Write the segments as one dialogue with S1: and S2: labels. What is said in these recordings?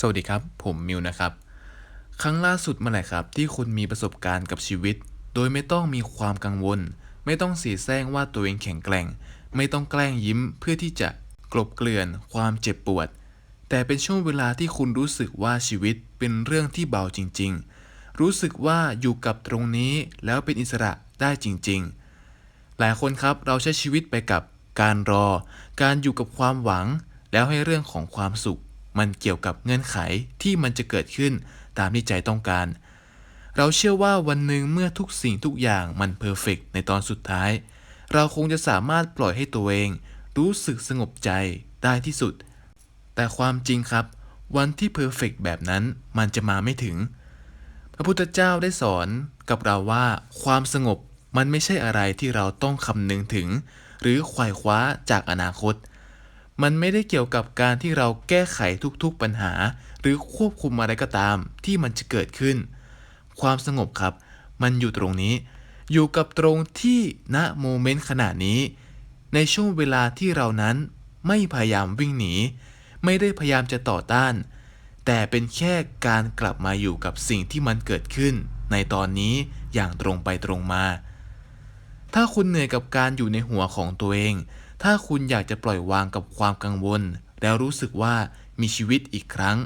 S1: สวัสดีครับ ผมมิวนะครับ ครั้งล่าสุดเมื่อไหร่ครับ ที่คุณมีประสบการณ์กับชีวิต โดยไม่ต้องมีความกังวล ไม่ต้องเสียแซงว่าตัวเองแข็งแกร่ง ไม่ต้องแกล้งยิ้มเพื่อที่จะกลบเกลื่อนความเจ็บปวด แต่เป็นช่วงเวลาที่คุณรู้สึกว่าชีวิตเป็นเรื่องที่เบาจริง ๆ รู้สึกว่าอยู่กับตรงนี้แล้วเป็นอิสระได้จริง ๆ หลายคนครับเราใช้ชีวิตไปกับการรอ การอยู่กับความหวัง แล้วให้เรื่องของความสุข มันเกี่ยวกับเงื่อนไขที่มันจะเกิดขึ้นตามที่ใจต้องการ เราเชื่อว่าวันหนึ่งเมื่อทุกสิ่งทุกอย่างมันเพอร์เฟกในตอนสุดท้าย เราคงจะสามารถปล่อยให้ตัวเอง รู้สึกสงบใจได้ที่สุด แต่ความจริงครับ วันที่เพอร์เฟกแบบนั้นมันจะมาไม่ถึง พระพุทธเจ้าได้สอนกับเราว่าความสงบมันไม่ใช่อะไรที่เราต้องคำนึงถึง หรือขว่คว้าจากอนาคต มันไม่ได้เกี่ยวกับการที่เราแก้ไขทุกๆปัญหา หรือควบคุมอะไรก็ตามที่มันจะเกิดขึ้น ความสงบครับ มันอยู่ตรงนี้ อยู่กับตรงที่ณโมเมนต์ขณะนี้ ในช่วงเวลาที่เรานั้นไม่พยายามวิ่งหนี ไม่ได้พยายามจะต่อต้าน แต่เป็นแค่การกลับมาอยู่กับสิ่งที่มันเกิดขึ้น ในตอนนี้อย่างตรงไปตรงมา ถ้าคุณเหนื่อยกับการอยู่ในหัวของตัวเอง ถ้าคุณอยากจะปล่อยวางกับความกังวล แล้วรู้สึกว่ามีชีวิตอีกครั้ง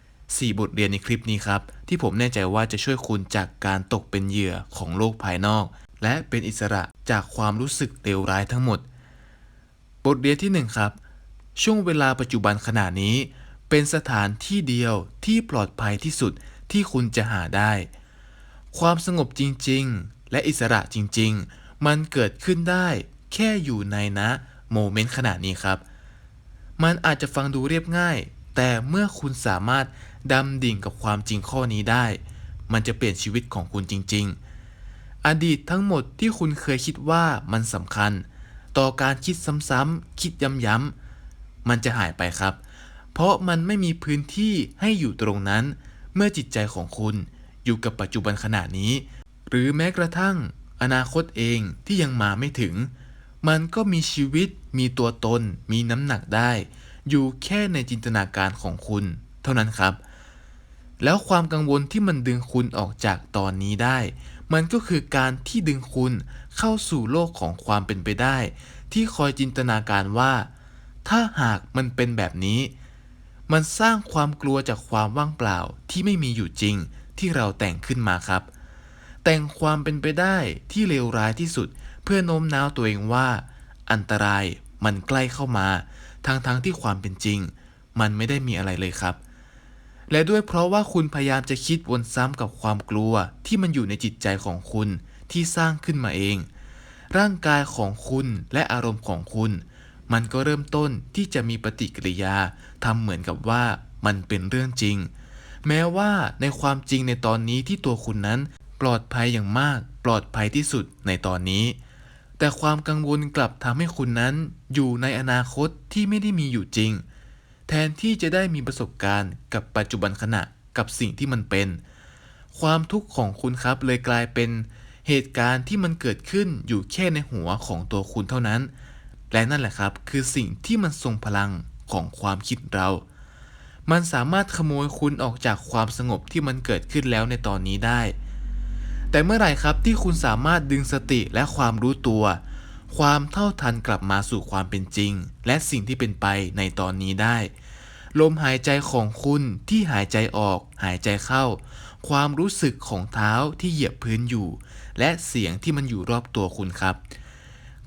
S1: 4 บทเรียนในคลิปนี้ครับ ที่ผมแน่ใจว่าจะช่วยคุณจากการตกเป็นเหยื่อของโลกภายนอก และเป็นอิสระจากความรู้สึกเลวร้ายทั้งหมด บทเรียนที่ 1 ครับ ช่วงเวลาปัจจุบันขณะนี้ เป็นสถานที่เดียวที่ปลอดภัยที่สุดที่คุณจะหาได้ ความสงบจริง ๆ และอิสระจริง ๆ มันเกิดขึ้นได้แค่อยู่ในนะ โมเมนต์ขณะนี้ครับ มันอาจจะฟังดูเรียบง่าย แต่เมื่อคุณสามารถดำดิ่งกับความจริงข้อนี้ได้ มันจะเปลี่ยนชีวิตของคุณจริง ๆ อดีตทั้งหมดที่คุณเคยคิดว่ามันสำคัญ ต่อการคิดซ้ำๆคิดย้ำๆมันจะหายไปครับ เพราะมันไม่มีพื้นที่ให้อยู่ตรงนั้น เมื่อจิตใจของคุณอยู่กับปัจจุบันขณะนี้ หรือแม้กระทั่งอนาคตเองที่ยังมาไม่ถึง มันก็มีชีวิต มีตัวตน มีน้ำหนักได้ อยู่แค่ในจินตนาการของคุณ เท่านั้นครับ แล้วความกังวลที่มันดึงคุณออกจากตอนนี้ได้ มันก็คือการที่ดึงคุณเข้าสู่โลกของความเป็นไปได้ ที่คอยจินตนาการว่า ถ้าหากมันเป็นแบบนี้ มันสร้างความกลัวจากความว่างเปล่าที่ไม่มีอยู่จริงที่เราแต่งขึ้นมาครับ แต่งความเป็นไปได้ที่เลวร้ายที่สุด พื่อโน้มน้าวตัวเองว่า อันตรายมันใกล้เข้ามาทั้งๆทที่ความเป็นจริง มันไม่ได้มีอะไรเลยครับ และด้วยเพราะว่าคุณพยายามจะคิดวนซ้ำกับความกลัวที่มันอยู่ในจิตใจของคุณที่สร้างขึ้นมาเอง ร่างกายของคุณและอารมณ์ของคุณ มันก็เริ่มต้นที่จะมีปฏิกิริยาทำเหมือนกับว่ามันเป็นเรื่องจริง แม้ว่าในความจริงในตอนนี้ที่ตัวคุณนั้น ปลอดภัยอย่างมาก ปลอดภัยที่สุดในตอนนี้ แต่ความกังวลกลับทำให้คุณนั้นอยู่ในอนาคตที่ไม่ได้มีอยู่จริง แทนที่จะได้มีประสบการณ์กับปัจจุบันขณะกับสิ่งที่มันเป็น ความทุกข์ของคุณครับเลยกลายเป็นเหตุการณ์ที่มันเกิดขึ้นอยู่แค่ในหัวของตัวคุณเท่านั้น และนั่นแหละครับคือสิ่งที่มันทรงพลังของความคิดเรา มันสามารถขโมยคุณออกจากความสงบที่มันเกิดขึ้นแล้วในตอนนี้ได้ แต่เมื่อไหร่ครับที่คุณสามารถดึงสติและความรู้ตัว ความเท่าทันกลับมาสู่ความเป็นจริง และสิ่งที่เป็นไปในตอนนี้ได้ ลมหายใจของคุณที่หายใจออก หายใจเข้า ความรู้สึกของเท้าที่เหยียบพื้นอยู่ และเสียงที่มันอยู่รอบตัวคุณครับ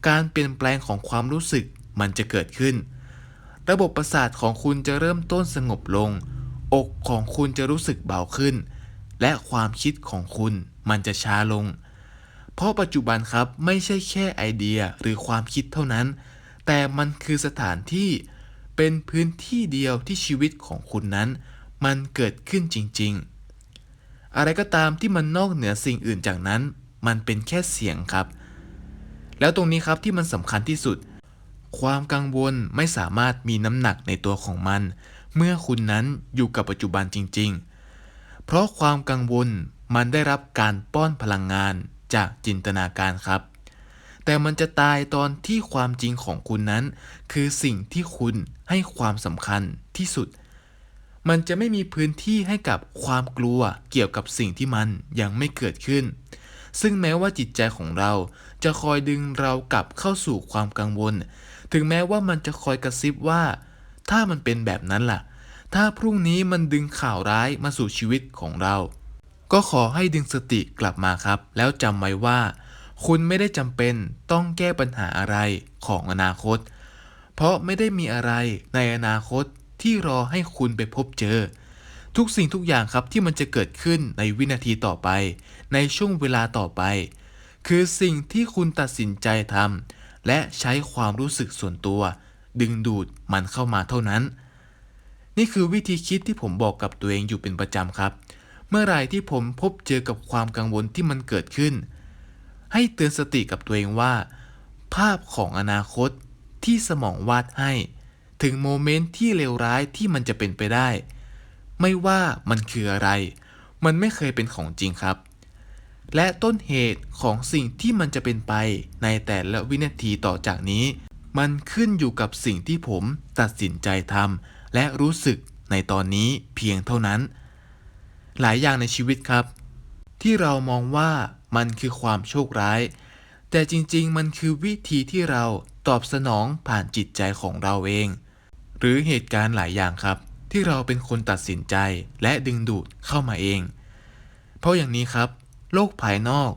S1: การเปลี่ยนแปลงของความรู้สึกมันจะเกิดขึ้น ระบบประสาทของคุณจะเริ่มต้นสงบลง อกของคุณจะรู้สึกเบาขึ้น และความคิดของคุณ มันจะช้าลง เพราะปัจจุบันครับไม่ใช่แค่ไอเดียหรือความคิดเท่านั้น แต่มันคือสถานที่เป็นพื้นที่เดียวที่ชีวิตของคุณนั้น มันเกิดขึ้นจริง ๆ อะไรก็ตามที่มันนอกเหนือสิ่งอื่นจากนั้น มันเป็นแค่เสียงครับ แล้วตรงนี้ครับที่มันสำคัญที่สุด ความกังวลไม่สามารถมีน้ำหนักในตัวของมัน เมื่อคุณนั้นอยู่กับปัจจุบันจริง ๆ เพราะความกังวล มันได้รับการป้อนพลังงานจากจินตนาการครับ แต่มันจะตายตอนที่ความจริงของคุณนั้น คือสิ่งที่คุณให้ความสำคัญที่สุด มันจะไม่มีพื้นที่ให้กับความกลัวเกี่ยวกับสิ่งที่มันยังไม่เกิดขึ้น ซึ่งแม้ว่าจิตใจของเราจะคอยดึงเรากลับเข้าสู่ความกังวล ถึงแม้ว่ามันจะคอยกระซิบว่า ถ้ามันเป็นแบบนั้นล่ะ ถ้าพรุ่งนี้มันดึงข่าวร้ายมาสู่ชีวิตของเรา ก็ขอให้ดึงสติกลับมาครับ แล้วจำไว้ว่า คุณไม่ได้จำเป็นต้องแก้ปัญหาอะไรของอนาคต เพราะไม่ได้มีอะไรในอนาคตที่รอให้คุณไปพบเจอ ทุกสิ่งทุกอย่างครับที่มันจะเกิดขึ้นในวินาทีต่อไป ในช่วงเวลาต่อไป คือสิ่งที่คุณตัดสินใจทำและใช้ความรู้สึกส่วนตัว ดึงดูดมันเข้ามาเท่านั้น นี่คือวิธีคิดที่ผมบอกกับตัวเองอยู่เป็นประจำครับ เมื่อไรที่ผมพบเจอกับความกังวลที่มันเกิดขึ้น ให้เตือนสติกับตัวเองว่า ภาพของอนาคตที่สมองวาดให้ ถึงโมเมนต์ที่เลวร้ายที่มันจะเป็นไปได้ ไม่ว่ามันคืออะไร มันไม่เคยเป็นของจริงครับ และต้นเหตุของสิ่งที่มันจะเป็นไปในแต่ละวินาทีต่อจากนี้ มันขึ้นอยู่กับสิ่งที่ผมตัดสินใจทำและรู้สึกในตอนนี้เพียงเท่านั้น หลายอย่างในชีวิตครับ ที่เรามองว่ามันคือความโชคร้าย แต่จริงๆ มันคือวิธีที่เราตอบสนองผ่านจิตใจของเราเอง หรือเหตุการณ์หลายอย่างครับ ที่เราเป็นคนตัดสินใจและดึงดูดเข้ามาเอง เพราะอย่างนี้ครับ โลกภายนอก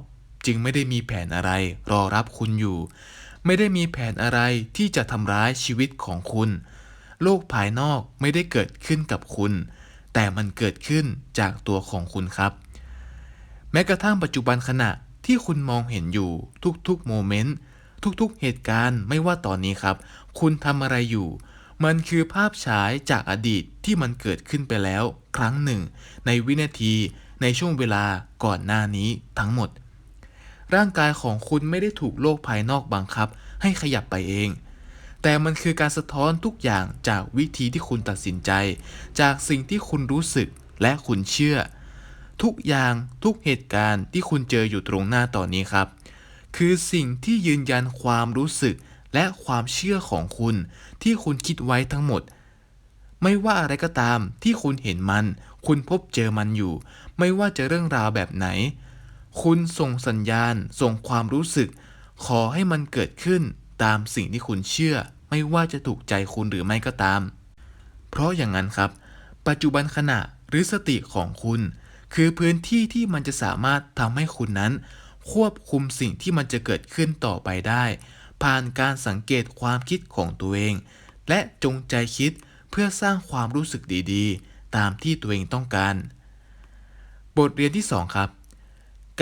S1: จึงไม่ได้มีแผนอะไรรอรับคุณอยู่ ไม่ได้มีแผนอะไรที่จะทำร้ายชีวิตของคุณ โลกภายนอกไม่ได้เกิดขึ้นกับคุณ แต่มันเกิดขึ้นจากตัวของคุณครับ แม้กระทั่งปัจจุบันขณะที่คุณมองเห็นอยู่ทุกๆโมเมนต์ทุกๆเหตุการณ์ไม่ว่าตอนนี้ครับ คุณทำอะไรอยู่ มันคือภาพฉายจากอดีตที่มันเกิดขึ้นไปแล้ว ครั้งหนึ่ง ในวินาทีในช่วงเวลาก่อนหน้านี้ทั้งหมด ร่างกายของคุณไม่ได้ถูกโลกภายนอกบังคับ ให้ขยับไปเอง แต่มันคือการสะท้อนทุกอย่างจากวิธีที่คุณตัดสินใจ จากสิ่งที่คุณรู้สึกและคุณเชื่อ ทุกอย่างทุกเหตุการณ์ที่คุณเจออยู่ตรงหน้าตอนนี้ครับ คือสิ่งที่ยืนยันความรู้สึกและความเชื่อของคุณ ที่คุณคิดไว้ทั้งหมด ไม่ว่าอะไรก็ตามที่คุณเห็นมัน คุณพบเจอมันอยู่ ไม่ว่าจะเรื่องราวแบบไหน คุณส่งสัญญาณ ส่งความรู้สึก ขอให้มันเกิดขึ้น ตามสิ่งที่คุณเชื่อ ไม่ว่าจะถูกใจคุณหรือไม่ก็ตาม เพราะอย่างนั้นครับ ปัจจุบันขณะหรือสติของคุณ คือพื้นที่ที่มันจะสามารถทำให้คุณนั้น ควบคุมสิ่งที่มันจะเกิดขึ้นต่อไปได้ ผ่านการสังเกตความคิดของตัวเอง และจงใจคิดเพื่อสร้างความรู้สึกดีๆ ตามที่ตัวเองต้องการ บทเรียนที่ 2 ครับ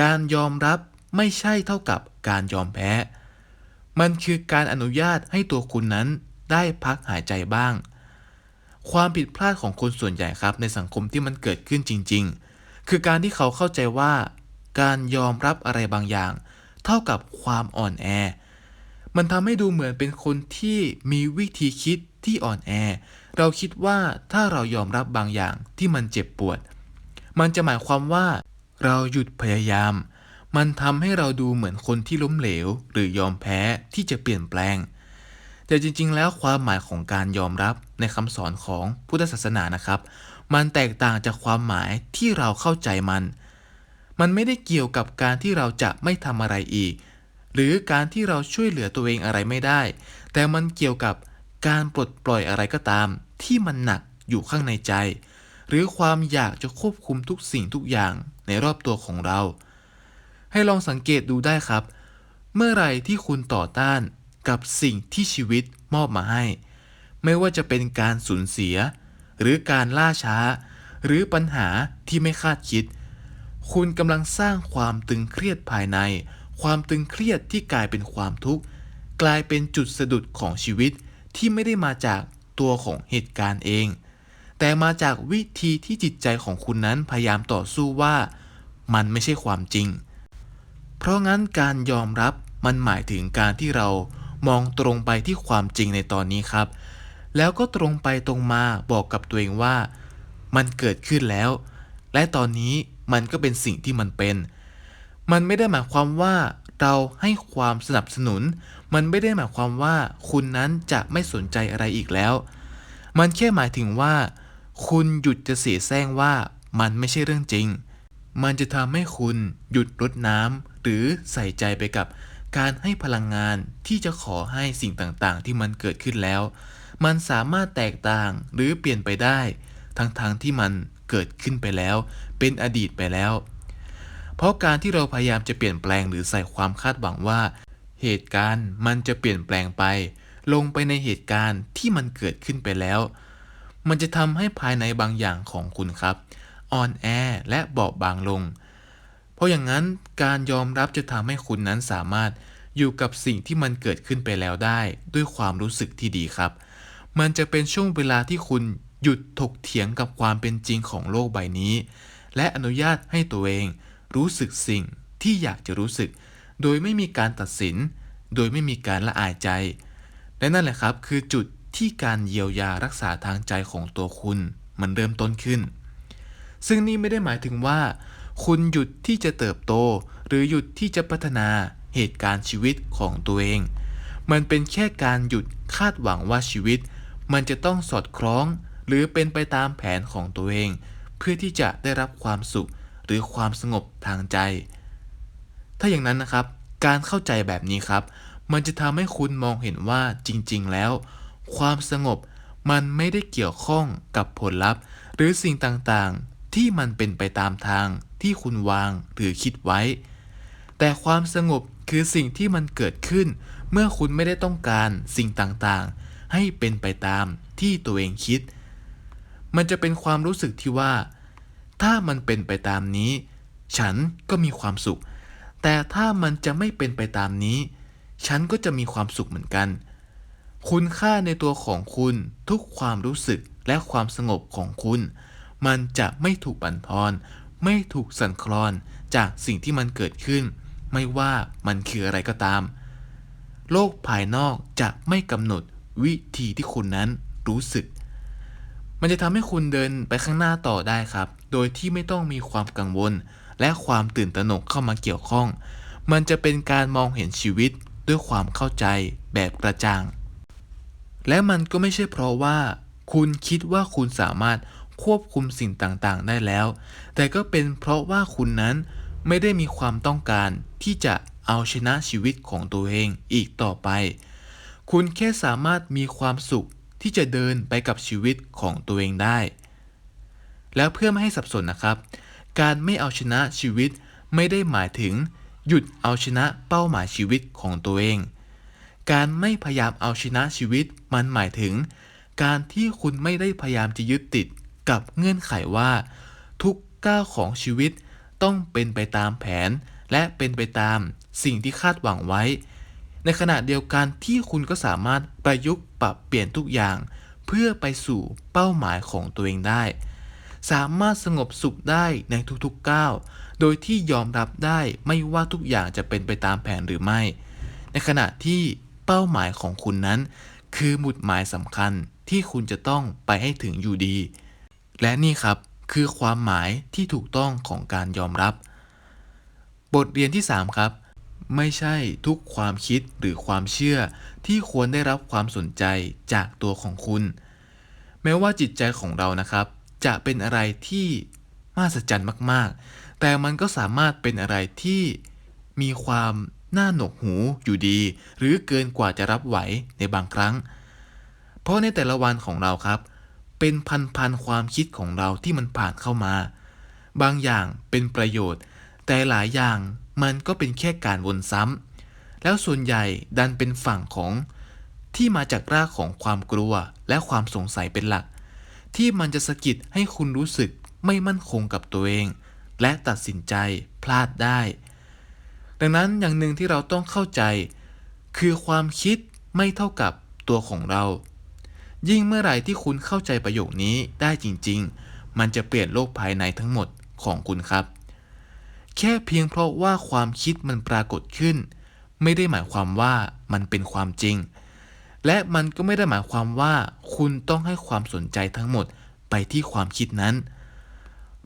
S1: การยอมรับไม่ใช่เท่ากับการยอมแพ้ มันคือการอนุญาตให้ตัวคุณนั้นได้พักหายใจบ้าง ความผิดพลาดของคนส่วนใหญ่ครับในสังคมที่มันเกิดขึ้นจริง ๆ คือการที่เขาเข้าใจว่า การยอมรับอะไรบางอย่าง เท่ากับความอ่อนแอ มันทำให้ดูเหมือนเป็นคนที่มีวิธีคิดที่อ่อนแอ เราคิดว่าถ้าเรายอมรับบางอย่างที่มันเจ็บปวด มันจะหมายความว่า เราหยุดพยายาม มันทำให้เราดูเหมือนคนที่ล้มเหลว หรือยอมแพ้ที่จะเปลี่ยนแปลง แต่จริงๆ แล้วความหมายของการยอมรับในคำสอนของพุทธศาสนานะครับ มันแตกต่างจากความหมายที่เราเข้าใจมัน มันไม่ได้เกี่ยวกับการที่เราจะไม่ทำอะไรอีก หรือการที่เราช่วยเหลือตัวเองอะไรไม่ได้ แต่มันเกี่ยวกับการปลดปล่อยอะไรก็ตาม ที่มันหนักอยู่ข้างในใจ หรือความอยากจะควบคุมทุกสิ่งทุกอย่างในรอบตัวของเรา ให้ลองสังเกตดูได้ครับ เมื่อไรที่คุณต่อต้านกับสิ่งที่ชีวิตมอบมาให้ ไม่ว่าจะเป็นการสูญเสีย หรือการล่าช้า หรือปัญหาที่ไม่คาดคิด คุณกำลังสร้างความตึงเครียดภายใน ความตึงเครียดที่กลายเป็นความทุกข์กลายเป็นจุดสะดุดของชีวิตที่ไม่ได้มาจากตัวของเหตุการณ์เอง แต่มาจากวิธีที่จิตใจของคุณนั้นพยายามต่อสู้ว่า มันไม่ใช่ความจริง เพราะงั้นการยอมรับมันหมายถึงการที่เรามองตรงไปที่ความจริงในตอนนี้ครับ แล้วก็ตรงไปตรงมาบอกกับตัวเองว่า มันเกิดขึ้นแล้ว และตอนนี้มันก็เป็นสิ่งที่มันเป็น มันไม่ได้หมายความว่าเราให้ความสนับสนุน มันไม่ได้หมายความว่าคุณนั้นจะไม่สนใจอะไรอีกแล้ว มันแค่หมายถึงว่า คุณหยุดจะเสียแซงว่ามันไม่ใช่เรื่องจริง มันจะทำให้คุณหยุดรดน้ำ หรือใส่ใจไปกับการให้พลังงานที่จะขอให้สิ่งต่างๆ ที่มันเกิดขึ้นแล้ว มันสามารถแตกต่างหรือเปลี่ยนไปได้ ทั้งๆทที่มันเกิดขึ้นไปแล้ว เป็นอดีตไปแล้ว เพราะการที่เราพยายามจะเปลี่ยนแปลงหรือใส่ความคาดหวังว่า เหตุการณ์มันจะเปลี่ยนแปลงไป ลงไปในเหตุการณ์ที่มันเกิดขึ้นไปแล้ว มันจะทำให้ภายในบางอย่างของคุณครับอ่อนแอและบอบบางลง เพราะอย่างนั้นการยอมรับจะทำให้คุณนั้นสามารถอยู่กับสิ่งที่มันเกิดขึ้นไปแล้วได้ ด้วยความรู้สึกที่ดีครับ มันจะเป็นช่วงเวลาที่คุณหยุดถกเถียงกับความเป็นจริงของโลกใบนี้ และอนุญาตให้ตัวเองรู้สึกสิ่งที่อยากจะรู้สึก โดยไม่มีการตัดสิน โดยไม่มีการละอายใจ และนั่นแหละครับคือจุดที่การเยียวยารักษาทางใจของตัวคุณ มันเริ่มต้นขึ้น ซึ่งนี่ไม่ได้หมายถึงว่า คุณหยุดที่จะเติบโต หรือหยุดที่จะพัฒนาเหตุการณ์ชีวิตของตัวเอง มันเป็นแค่การหยุดคาดหวังว่าชีวิต มันจะต้องสอดคล้อง หรือเป็นไปตามแผนของตัวเอง เพื่อที่จะได้รับความสุข หรือความสงบทางใจ ถ้าอย่างนั้นนะครับ การเข้าใจแบบนี้ครับ มันจะทำให้คุณมองเห็นว่าจริง ๆ แล้ว ความสงบมันไม่ได้เกี่ยวข้องกับผลลัพธ์ หรือสิ่งต่างๆ ที่มันเป็นไปตามทาง ที่คุณวางหรือคิดไว้ แต่ความสงบคือสิ่งที่มันเกิดขึ้น เมื่อคุณไม่ได้ต้องการสิ่งต่างๆ ให้เป็นไปตามที่ตัวเองคิด มันจะเป็นความรู้สึกที่ว่า ถ้ามันเป็นไปตามนี้ ฉันก็มีความสุข แต่ถ้ามันจะไม่เป็นไปตามนี้ ฉันก็จะมีความสุขเหมือนกัน คุณค่าในตัวของคุณทุกความรู้สึกและความสงบของคุณ มันจะไม่ถูกบั่นทอน ไม่ถูกสั่นคลอนจากสิ่งที่มันเกิดขึ้น ไม่ว่ามันคืออะไรก็ตาม โลกภายนอกจะไม่กำหนดวิธีที่คุณนั้นรู้สึก มันจะทำให้คุณเดินไปข้างหน้าต่อได้ครับ โดยที่ไม่ต้องมีความกังวล และความตื่นตระหนกเข้ามาเกี่ยวข้อง มันจะเป็นการมองเห็นชีวิตด้วยความเข้าใจแบบกระจ่าง และมันก็ไม่ใช่เพราะว่า คุณคิดว่าคุณสามารถ ควบคุมสิ่งต่างๆ ได้แล้ว แต่ก็เป็นเพราะว่าคุณนั้นไม่ได้มีความต้องการที่จะเอาชนะชีวิตของตัวเองอีกต่อไป คุณแค่สามารถมีความสุขที่จะเดินไปกับชีวิตของตัวเองได้ แล้วเพื่อไม่ให้สับสนนะครับ การไม่เอาชนะชีวิตไม่ได้หมายถึง หยุดเอาชนะเป้าหมายชีวิตของตัวเอง การไม่พยายามเอาชนะชีวิตมันหมายถึง การที่คุณไม่ได้พยายามจะยึดติด กับเงื่อนไขว่า ทุกก้าวของชีวิตต้องเป็นไปตามแผน และเป็นไปตามสิ่งที่คาดหวังไว้ ในขณะเดียวกันที่คุณก็สามารถประยุกต์ปรับเปลี่ยนทุกอย่าง เพื่อไปสู่เป้าหมายของตัวเองได้ สามารถสงบสุขได้ในทุกๆก้าวโดยที่ยอมรับได้ไม่ว่าทุกอย่างจะเป็นไปตามแผนหรือไม่ ในขณะที่เป้าหมายของคุณนั้น คือหมุดหมายสำคัญที่คุณจะต้องไปให้ถึงอยู่ดี และนี่ครับคือความหมายที่ถูกต้องของการยอมรับ บทเรียนที่ 3 ครับ ไม่ใช่ทุกความคิดหรือความเชื่อที่ควรได้รับความสนใจจากตัวของคุณ แม้ว่าจิตใจของเรานะครับ จะเป็นอะไรที่มหัศจรรย์มาก ๆ แต่มันก็สามารถเป็นอะไรที่มีความน่าหนกหูอยู่ดี หรือเกินกว่าจะรับไหวในบางครั้ง เพราะในแต่ละวันของเราครับ เป็นพันๆความคิดของเราที่มันผ่านเข้ามา บางอย่างเป็นประโยชน์ แต่หลายอย่างมันก็เป็นแค่การวนซ้ำแล้วส่วนใหญ่ดันเป็นฝั่งของที่มาจากรากของความกลัวและความสงสัยเป็นหลัก ที่มันจะสะกิดให้คุณรู้สึกไม่มั่นคงกับตัวเอง และตัดสินใจพลาดได้ ดังนั้นอย่างหนึ่งที่เราต้องเข้าใจ คือความคิดไม่เท่ากับตัวของเรา ยิ่งเมื่อไหร่ที่คุณเข้าใจประโยคนี้ได้จริง ๆ มันจะเปลี่ยนโลกภายในทั้งหมดของคุณครับ แค่เพียงเพราะว่าความคิดมันปรากฏขึ้น ไม่ได้หมายความว่ามันเป็นความจริง และมันก็ไม่ได้หมายความว่าคุณต้องให้ความสนใจทั้งหมดไปที่ความคิดนั้น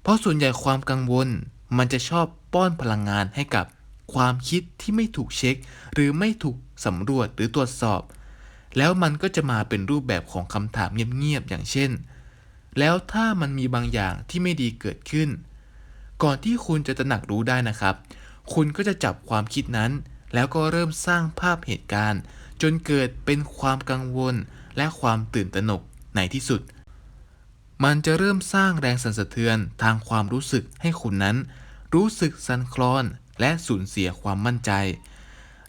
S1: เพราะส่วนใหญ่ความกังวลมันจะชอบป้อนพลังงานให้กับความคิดที่ไม่ถูกเช็ค หรือไม่ถูกสำรวจหรือตรวจสอบ แล้วมันก็จะมาเป็นรูปแบบของคำถามเงียบๆอย่างเช่น แล้วถ้ามันมีบางอย่างที่ไม่ดีเกิดขึ้น ก่อนที่คุณจะตระหนักรู้ได้นะครับ คุณก็จะจับความคิดนั้น แล้วก็เริ่มสร้างภาพเหตุการณ์ จนเกิดเป็นความกังวลและความตื่นตระหนกในที่สุด มันจะเริ่มสร้างแรงสั่นสะเทือนทางความรู้สึกให้คุณนั้น รู้สึกสั่นคลอนและสูญเสียความมั่นใจ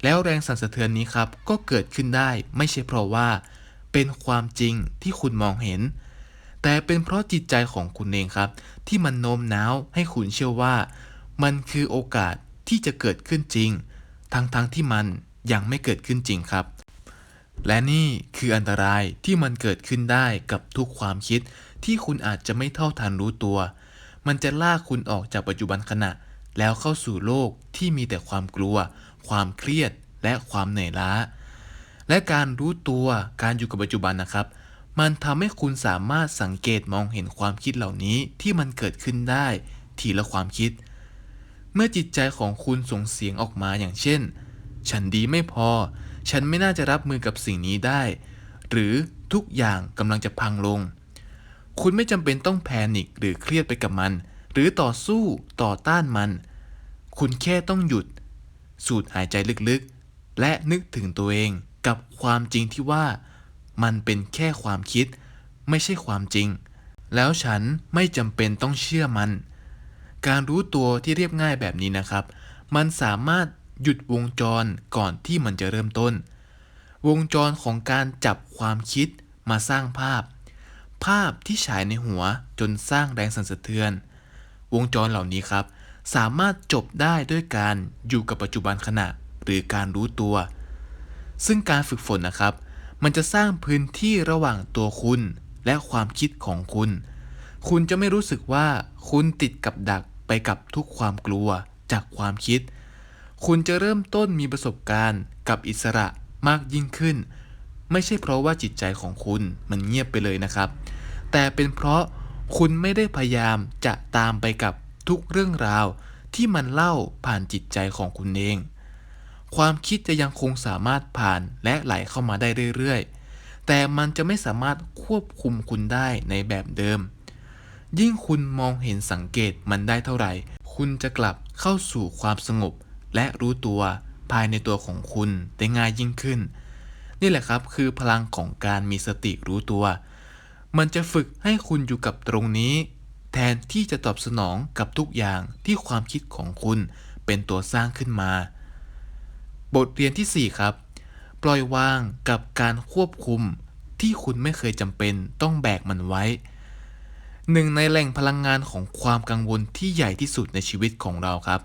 S1: แล้วแรงสั่นสะเทือนนี้ครับก็เกิดขึ้นได้ไม่ใช่เพราะว่า เป็นความจริงที่คุณมองเห็น แต่เป็นเพราะจิตใจของคุณเองครับ ที่มันโน้มน้าวให้คุณเชื่อว่า มันคือโอกาสที่จะเกิดขึ้นจริง ทั้งๆทที่มันยังไม่เกิดขึ้นจริงครับ และนี่คืออันตรายที่มันเกิดขึ้นได้กับทุกความคิด ที่คุณอาจจะไม่เท่าทันรู้ตัว มันจะลากคุณออกจากปัจจุบันขณะ แล้วเข้าสู่โลกที่มีแต่ความกลัว ความเครียดและความเหนื่อยล้า และการรู้ตัวการอยู่กับปัจจุบันนะครับ มันทำให้คุณสามารถสังเกตมองเห็นความคิดเหล่านี้ที่มันเกิดขึ้นได้ทีละความคิด เมื่อจิตใจของคุณส่งเสียงออกมาอย่างเช่น ฉันดีไม่พอ ฉันไม่น่าจะรับมือกับสิ่งนี้ได้ หรือทุกอย่างกำลังจะพังลง คุณไม่จำเป็นต้องแพนิคหรือเครียดไปกับมัน หรือต่อสู้ต่อต้านมัน คุณแค่ต้องหยุด สูดหายใจลึกๆ และนึกถึงตัวเองกับความจริงที่ว่า มันเป็นแค่ความคิด ไม่ใช่ความจริง แล้วฉันไม่จำเป็นต้องเชื่อมัน การรู้ตัวที่เรียบง่ายแบบนี้นะครับ มันสามารถหยุดวงจรก่อนที่มันจะเริ่มต้น วงจรของการจับความคิดมาสร้างภาพ ภาพที่ฉายในหัวจนสร้างแรงสั่นสะเทือน วงจรเหล่านี้ครับ สามารถจบได้ด้วยการอยู่กับปัจจุบันขณะหรือการรู้ตัว ซึ่งการฝึกฝนนะครับ มันจะสร้างพื้นที่ระหว่างตัวคุณและความคิดของคุณ คุณจะไม่รู้สึกว่าคุณติดกับดักไปกับทุกความกลัวจากความคิด คุณจะเริ่มต้นมีประสบการณ์กับอิสระมากยิ่งขึ้น ไม่ใช่เพราะว่าจิตใจของคุณมันเงียบไปเลยนะครับ แต่เป็นเพราะคุณไม่ได้พยายามจะตามไปกับ ทุกเรื่องราวที่มันเล่าผ่านจิตใจของคุณเอง ความคิดจะยังคงสามารถผ่านและไหลเข้ามาได้เรื่อยๆ แต่มันจะไม่สามารถควบคุมคุณได้ในแบบเดิม ยิ่งคุณมองเห็นสังเกตมันได้เท่าไหร่ คุณจะกลับเข้าสู่ความสงบ และรู้ตัวภายในตัวของคุณได้ง่ายยิ่งขึ้น นี่แหละครับคือพลังของการมีสติรู้ตัว มันจะฝึกให้คุณอยู่กับตรงนี้ แทนที่จะตอบสนองกับทุกอย่างที่ความคิดของคุณเป็นตัวสร้างขึ้นมา บทเรียนที่ 4 ครับ ปล่อยวางกับการควบคุมที่คุณไม่เคยจำเป็นต้องแบกมันไว้ หนึ่งในแหล่งพลังงานของความกังวลที่ใหญ่ที่สุดในชีวิตของเราครับ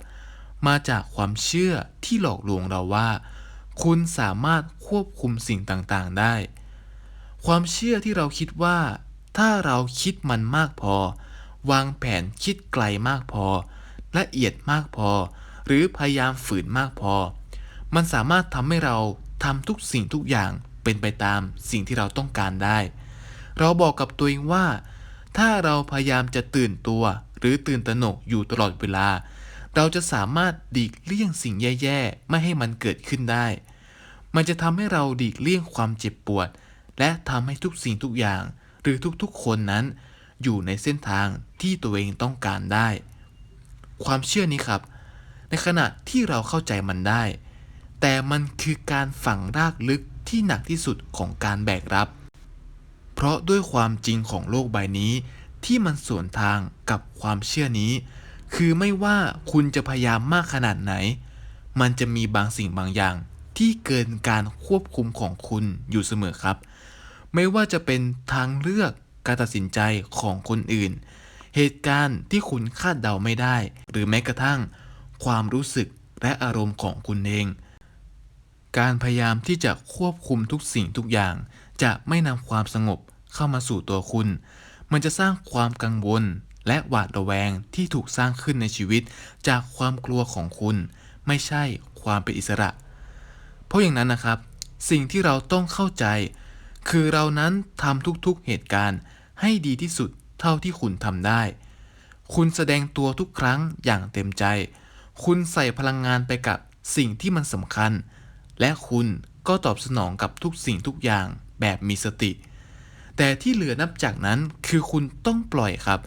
S1: มาจากความเชื่อที่หลอกลวงเราว่า คุณสามารถควบคุมสิ่งต่างๆได้ ความเชื่อที่เราคิดว่า ถ้าเราคิดมันมากพอ วางแผนคิดไกลมากพอ ละเอียดมากพอ หรือพยายามฝืนมากพอ มันสามารถทำให้เราทำทุกสิ่งทุกอย่างเป็นไปตามสิ่งที่เราต้องการได้ เราบอกกับตัวเองว่า ถ้าเราพยายามจะตื่นตัว หรือตื่นตระหนกอยู่ตลอดเวลา เราจะสามารถดีกเลี่ยงสิ่งแย่ๆ ไม่ให้มันเกิดขึ้นได้ มันจะทำให้เราดีกเลี่ยงความเจ็บปวด และทำให้ทุกสิ่งทุกอย่าง หรือทุกๆคนนั้น อยู่ในเส้นทางที่ตัวเองต้องการได้ ความเชื่อนี้ครับ ในขณะที่เราเข้าใจมันได้ แต่มันคือการฝังรากลึกที่หนักที่สุดของการแบกรับ เพราะด้วยความจริงของโลกใบนี้ ที่มันสวนทางกับความเชื่อนี้ คือไม่ว่าคุณจะพยายามมากขนาดไหน มันจะมีบางสิ่งบางอย่างที่เกินการควบคุมของคุณอยู่เสมอครับ ไม่ว่าจะเป็นทางเลือก การตัดสินใจของคนอื่น เหตุการณ์ที่คุณคาดเดาไม่ได้ หรือแม้กระทั่ง ความรู้สึกและอารมณ์ของคุณเอง การพยายามที่จะควบคุมทุกสิ่งทุกอย่าง จะไม่นำความสงบเข้ามาสู่ตัวคุณ มันจะสร้างความกังวลและหวาดระแวงที่ถูกสร้างขึ้นในชีวิต จากความกลัวของคุณ ไม่ใช่ความเป็นอิสระ เพราะอย่างนั้นนะครับ สิ่งที่เราต้องเข้าใจ คือเรานั้นทำทุกๆเหตุการณ์ ให้ดีที่สุดเท่าที่คุณทำได้ คุณแสดงตัวทุกครั้งอย่างเต็มใจ คุณใส่พลังงานไปกับสิ่งที่มันสำคัญ และคุณก็ตอบสนองกับทุกสิ่งทุกอย่างแบบมีสติ แต่ที่เหลือนับจากนั้นคือคุณต้องปล่อยครับ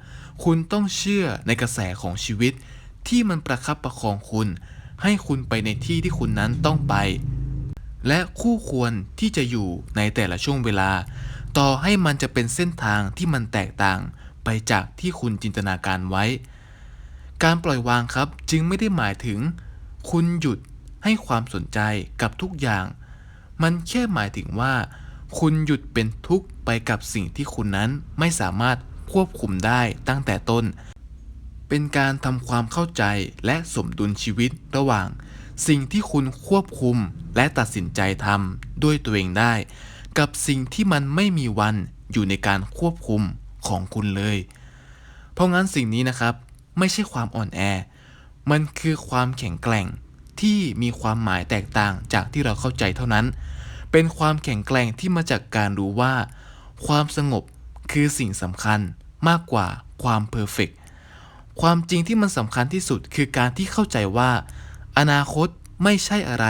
S1: คุณต้องเชื่อในกระแสของชีวิต ที่มันประคับประคองคุณ ให้คุณไปในที่ที่คุณนั้นต้องไป และคู่ควรที่จะอยู่ในแต่ละช่วงเวลา ต่อให้มันจะเป็นเส้นทางที่มันแตกต่างไปจากที่คุณจินตนาการไว้ การปล่อยวางครับจึงไม่ได้หมายถึง คุณหยุดให้ความสนใจกับทุกอย่าง มันแค่หมายถึงว่า คุณหยุดเป็นทุกข์ไปกับสิ่งที่คุณนั้นไม่สามารถควบคุมได้ตั้งแต่ต้น เป็นการทำความเข้าใจและสมดุลชีวิตระหว่าง สิ่งที่คุณควบคุมและตัดสินใจทำด้วยตัวเองได้ กับสิ่งที่มันไม่มีวันอยู่ในการควบคุมของคุณเลย เพราะงั้นสิ่งนี้นะครับไม่ใช่ความอ่อนแอ มันคือความแข็งแกร่งที่มีความหมายแตกต่างจากที่เราเข้าใจเท่านั้น เป็นความแข็งแกร่งที่มาจากการรู้ว่า ความสงบคือสิ่งสำคัญมากกว่าความเพอร์เฟกต์ความจริงที่มันสำคัญที่สุดคือการที่เข้าใจว่า อนาคตไม่ใช่อะไร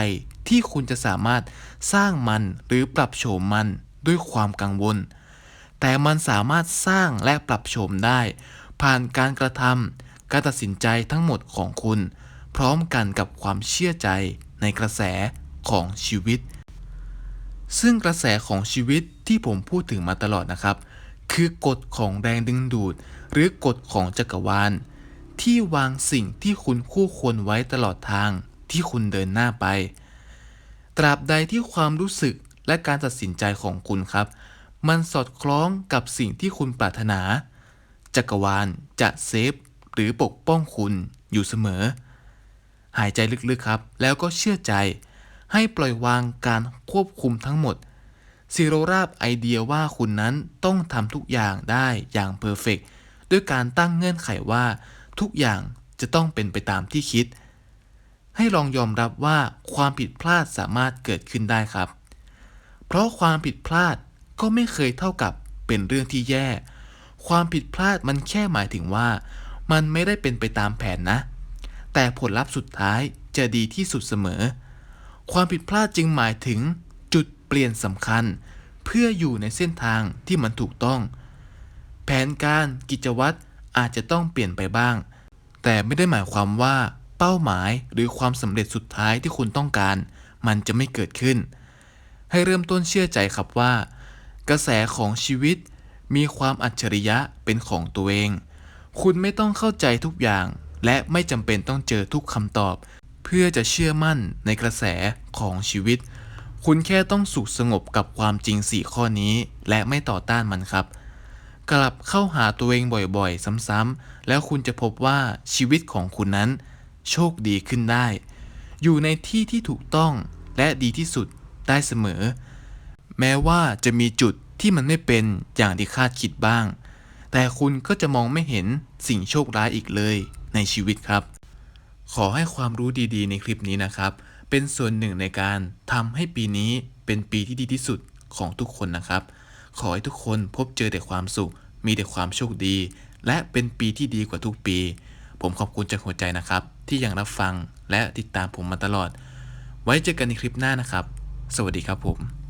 S1: ที่คุณจะสามารถ สร้างมันหรือปรับโฉมมันด้วยความกังวล แต่มันสามารถสร้างและปรับโฉมได้ ผ่านการกระทำการตัดสินใจทั้งหมดของคุณ พร้อมกันกับความเชื่อใจในกระแสของชีวิต ซึ่งกระแสของชีวิตที่ผมพูดถึงมาตลอดนะครับ คือกฎของแรงดึงดูด หรือกฎของจักรวาล ที่วางสิ่งที่คุณคู่ควรไว้ตลอดทางที่คุณเดินหน้าไป ตราบใดที่ความรู้สึกและการตัดสินใจของคุณครับ มันสอดคล้องกับสิ่งที่คุณปรารถนา จักรวาลจะเซฟหรือปกป้องคุณอยู่เสมอ หายใจลึกๆครับ แล้วก็เชื่อใจ ให้ปล่อยวางการควบคุมทั้งหมดซีโรราบไอเดียว่าคุณนั้นต้องทำทุกอย่างได้อย่างเพอร์เฟกด้วยการตั้งเงื่อนไขว่า ทุกอย่างจะต้องเป็นไปตามที่คิด ให้ลองยอมรับว่าความผิดพลาดสามารถเกิดขึ้นได้ครับ เพราะความผิดพลาดก็ไม่เคยเท่ากับเป็นเรื่องที่แย่ ความผิดพลาดมันแค่หมายถึงว่า มันไม่ได้เป็นไปตามแผนนะ แต่ผลลัพธ์สุดท้ายจะดีที่สุดเสมอ ความผิดพลาดจึงหมายถึงจุดเปลี่ยนสำคัญ เพื่ออยู่ในเส้นทางที่มันถูกต้อง แผนการกิจวัตรอาจจะต้องเปลี่ยนไปบ้าง แต่ไม่ได้หมายความว่า เป้าหมายหรือความสำเร็จสุดท้ายที่คุณต้องการ มันจะไม่เกิดขึ้น ให้เริ่มต้นเชื่อใจครับว่า กระแสของชีวิต มีความอัจฉริยะเป็นของตัวเอง คุณไม่ต้องเข้าใจทุกอย่าง และไม่จำเป็นต้องเจอทุกคำตอบ เพื่อจะเชื่อมั่นในกระแสของชีวิต คุณแค่ต้องสุขสงบกับความจริง4ข้อนี้ และไม่ต่อต้านมันครับกลับเข้าหาตัวเองบ่อยๆ ซ้ำๆ แล้วคุณจะพบว่าชีวิตของคุณนั้น โชคดีขึ้นได้ อยู่ในที่ที่ถูกต้องและดีที่สุดได้เสมอ แม้ว่าจะมีจุดที่มันไม่เป็นอย่างที่คาดคิดบ้าง แต่คุณก็จะมองไม่เห็นสิ่งโชคร้ายอีกเลยในชีวิตครับ ขอให้ความรู้ดีๆ ในคลิปนี้นะครับ เป็นส่วนหนึ่งในการทำให้ปีนี้เป็นปีที่ดีที่สุดของทุกคนนะครับ ขอให้ทุกคนพบเจอแต่ความสุข มีแต่ความโชคดี และเป็นปีที่ดีกว่าทุกปี ผมขอบคุณจากหัวใจนะครับ ที่ยังรับฟังและติดตามผมมาตลอด ไว้เจอกันในคลิปหน้านะครับ สวัสดีครับผม